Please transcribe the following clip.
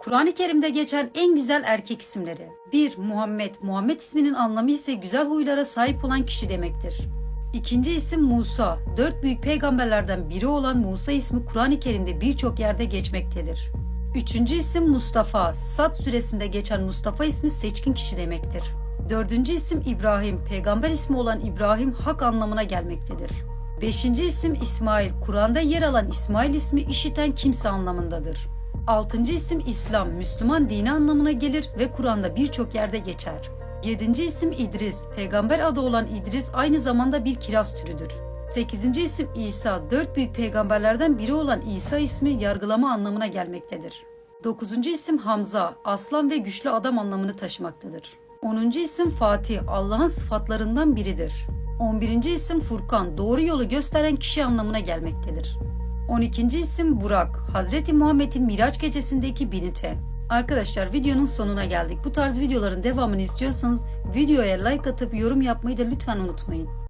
Kur'an-ı Kerim'de geçen en güzel erkek isimleri. 1. Muhammed. Muhammed isminin anlamı ise güzel huylara sahip olan kişi demektir. İkinci isim Musa. Dört büyük peygamberlerden biri olan Musa ismi Kur'an-ı Kerim'de birçok yerde geçmektedir. Üçüncü isim Mustafa. Sad süresinde geçen Mustafa ismi seçkin kişi demektir. Dördüncü isim İbrahim. Peygamber ismi olan İbrahim hak anlamına gelmektedir. Beşinci isim İsmail. Kur'an'da yer alan İsmail ismi işiten kimse anlamındadır. Altıncı isim İslam. Müslüman dini anlamına gelir ve Kur'an'da birçok yerde geçer. Yedinci isim İdris. Peygamber adı olan İdris aynı zamanda bir kiraz türüdür. Sekizinci isim İsa. Dört büyük peygamberlerden biri olan İsa ismi yargılama anlamına gelmektedir. Dokuzuncu isim Hamza. Aslan ve güçlü adam anlamını taşımaktadır. Onuncu isim Fatih. Allah'ın sıfatlarından biridir. 11. isim Furkan, doğru yolu gösteren kişi anlamına gelmektedir. 12. isim Burak, Hazreti Muhammed'in Miraç gecesindeki binite. Arkadaşlar videonun sonuna geldik. Bu tarz videoların devamını istiyorsanız videoya like atıp yorum yapmayı da lütfen unutmayın.